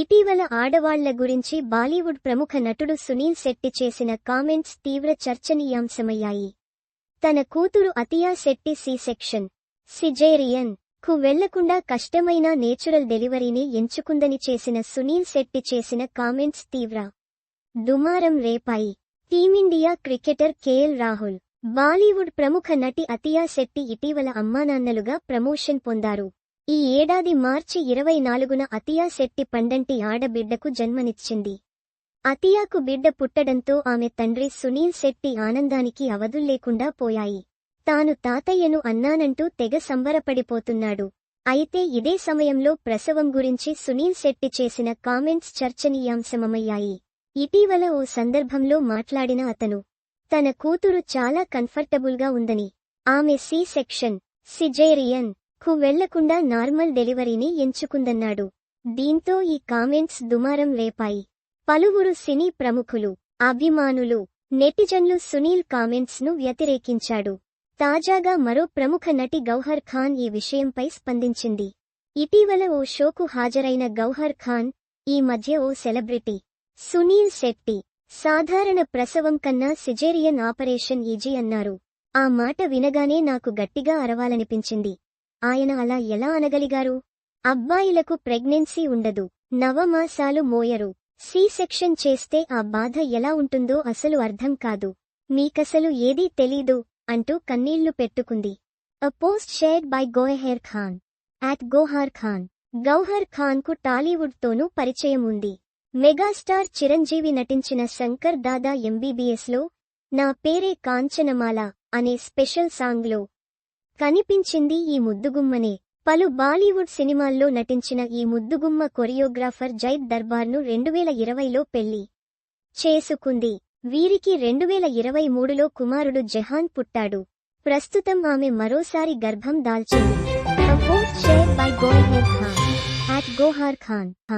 ఇటీవల ఆడవాళ్ళ గురించి బాలీవుడ్ ప్రముఖ నటుడు సునీల్ శెట్టి చేసిన కామెంట్స్ తీవ్ర చర్చనీయాంశమయ్యాయి. తన కూతురు అతియా శెట్టి సి సెక్షన్ సిజేరియన్కు వెళ్ళకుండా కష్టమైన నేచురల్ డెలివరీని ఎంచుకుందని చేసిన సునీల్ శెట్టి చేసిన కామెంట్స్ తీవ్ర దుమారం రేపాయి. Team India cricketer KL Rahul Bollywood ప్రముఖ నటి అతియా శెట్టి ఇటీవల అమ్మానాన్నలుగా ప్రమోషన్ పొందారు. ఈ ఏడాది మార్చి ఇరవై నాలుగున అతియా శెట్టి పండంటి ఆడబిడ్డకు జన్మనిచ్చింది. అతియాకు బిడ్డ పుట్టడంతో ఆమె తండ్రి సునీల్ శెట్టి ఆనందానికి అవధుల్లేకుండా పోయాయి. తాను తాతయ్యను అన్నానంటూ తెగ సంబరపడిపోతున్నాడు. అయితే ఇదే సమయంలో ప్రసవం గురించి సునీల్ శెట్టి చేసిన కామెంట్స్ చర్చనీయాంశమయ్యాయి. ఇటీవల ఓ సందర్భంలో మాట్లాడిన అతను తన కూతురు చాలా కంఫర్టబుల్గా ఉందని. ఆమె సి సెక్షన్ సిజేరియన్ కు వెళ్ళకుండా నార్మల్ డెలివరీని ఎంచుకుందన్నాడు. దీంతో ఈ కామెంట్స్ దుమారం రేపాయి. పలువురు సినీ ప్రముఖులు అభిమానులు నెటిజన్లు సునీల్ కామెంట్స్ను వ్యతిరేకించాడు. తాజాగా మరో ప్రముఖ నటి గౌహర్ ఖాన్ ఈ విషయంపై స్పందించింది. ఇటీవల ఓ షోకు హాజరైన గౌహర్ ఖాన్ ఈ మధ్య ఓ సెలబ్రిటీ సునీల్ శెట్టి సాధారణ ప్రసవం కన్నా సిజేరియన్ ఆపరేషన్ ఈజీ అన్నారు. ఆ మాట వినగానే నాకు గట్టిగా అరవాలనిపించింది. ఆయన అలా ఎలా అనగలిగారు? అబ్బాయిలకు ప్రెగ్నెన్సీ ఉండదు నవమాసాలు మోయరు. సి సెక్షన్ చేస్తే ఆ బాధ ఎలా ఉంటుందో అసలు అర్థం కాదు. మీకసలు ఏదీ తెలీదు అంటూ కన్నీళ్ళు పెట్టుకుంది. A post shared by Gohar Khan at Gohar Khan Gauhar ఖాన్కు Tollywood తోనూ పరిచయం ఉంది మెగాస్టార్ చిరంజీవి నటించిన శంకర్ దాదా ఎంబీబీఎస్లో నా పేరే కాంచనమాల అనే స్పెషల్ సాంగ్లో కనిపించింది ఈ ముద్దుగుమ్మనే. పలు బాలీవుడ్ సినిమాల్లో నటించిన ఈ ముద్దుగుమ్మ కొరియోగ్రాఫర్ జైద్ దర్బార్ను రెండువేల ఇరవైలో పెళ్ళి చేసుకుంది. వీరికి రెండువేల ఇరవై మూడులో కుమారుడు జహాన్ పుట్టాడు. ప్రస్తుతం ఆమె మరోసారి గర్భం దాల్చింది. A గోహార్ ఖాన్